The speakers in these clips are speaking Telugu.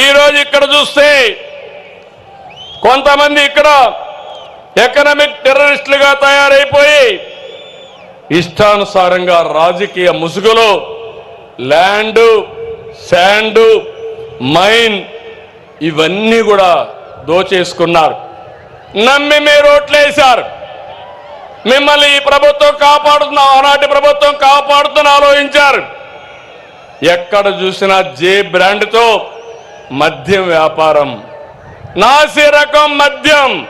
ఈరోజు ఇక్కడ చూస్తే కొంతమంది ఇక్కడ ఎకనామిక్ టెర్రరిస్టులుగా తయారైపోయి ఇష్టానుసారంగా రాజకీయ ముసుగులో ల్యాండ్ శాండ్ మైన్ ఇవన్నీ కూడా దోచేసుకున్నారు. నమ్మి మీరు ఓట్లేశారు మిమ్మల్ని ఈ ప్రభుత్వం కాపాడుతున్న ఆనాటి ప్రభుత్వం కాపాడుతున్న ఆలోచించారు. ఎక్కడ చూసినా జే బ్రాండ్తో మద్యం వ్యాపారం. నాసి రకం మద్యం.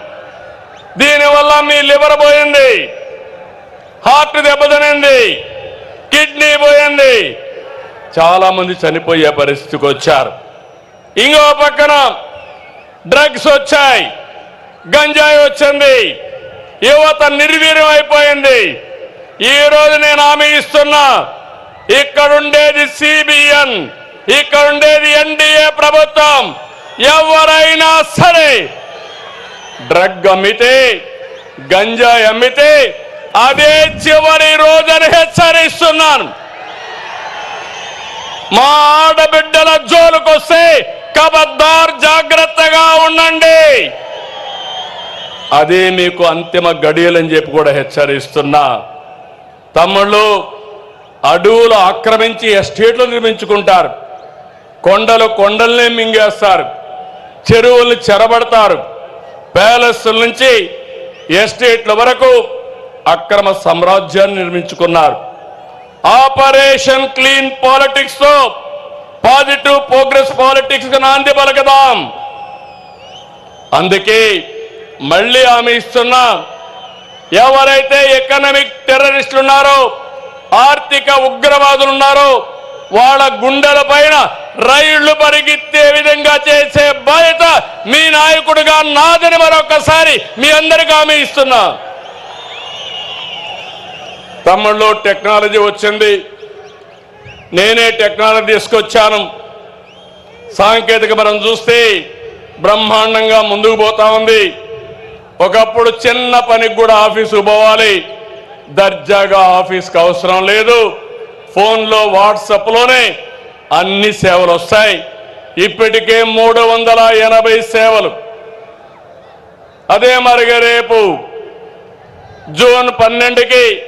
దీనివల్ల మీ లివర్ పోయింది. హార్ట్ దెబ్బతినింది. కిడ్నీ పోయింది. చాలా మంది చనిపోయే పరిస్థితికి వచ్చారు. ఇంకో పక్కన డ్రగ్స్ వచ్చాయి. గంజాయి వచ్చింది. యువత నిర్వీర్యం అయిపోయింది. ఈ రోజు నేను హామీ ఇస్తున్నా ఇక్కడుండేది సిబిఎన్ ఇక్కడ ఉండేది ఎన్డీఏ ప్రభుత్వం. ఎవరైనా సరే డ్రగ్ అమ్మితే గంజాయి అమ్మితే అదే చివరి రోజని హెచ్చరిస్తున్నాను. మా ఆడబిడ్డల జోలుకొస్తే కబద్దార్ జాగ్రత్తగా ఉండండి. అదే మీకు అంతిమ గడియలని చెప్పి కూడా హెచ్చరిస్తున్నా. తమ్ముళ్ళు అడవులు ఆక్రమించి ఎస్టేట్లు నిర్మించుకుంటారు. కొండలు కొండల్నే మింగేస్తారు. చెరువుల్ని చెరబడతారు. ప్యాలెస్ల నుంచి ఎస్టేట్ల వరకు అక్రమ సామ్రాజ్యాన్ని నిర్మించుకున్నారు. ఆపరేషన్ క్లీన్ పాలిటిక్స్తో పాజిటివ్ ప్రోగ్రెస్ పాలిటిక్స్ నాంది పలకదాం. అందుకే మళ్ళీ ఆమె ఇస్తున్నా ఎవరైతే ఎకనామిక్ టెర్రరిస్టులు ఉన్నారో ఆర్థిక ఉగ్రవాదులు ఉన్నారో వాళ్ళ గుండెల పైన రైళ్ళు పరిగెత్తే విధంగా చేసే బాధ్యత మీ నాయకుడిగా నాదని మరొకసారి మీ అందరికి హామీ ఇస్తున్నా. తమ్ముళ్ళు టెక్నాలజీ వచ్చింది. నేనే టెక్నాలజీ తీసుకొచ్చాను. సాంకేతిక మనం చూస్తే బ్రహ్మాండంగా ముందుకు పోతా ఉంది. ఒకప్పుడు చిన్న పనికి కూడా ఆఫీసుకు పోవాలి. దర్జాగా ఆఫీస్కి అవసరం లేదు. ఫోన్లో వాట్సాప్లోనే అన్ని సేవలు వస్తాయి. ఇప్పటికే మూడు వందల ఎనభై సేవలు. అదే మరిగా రేపు జూన్ పన్నెండుకి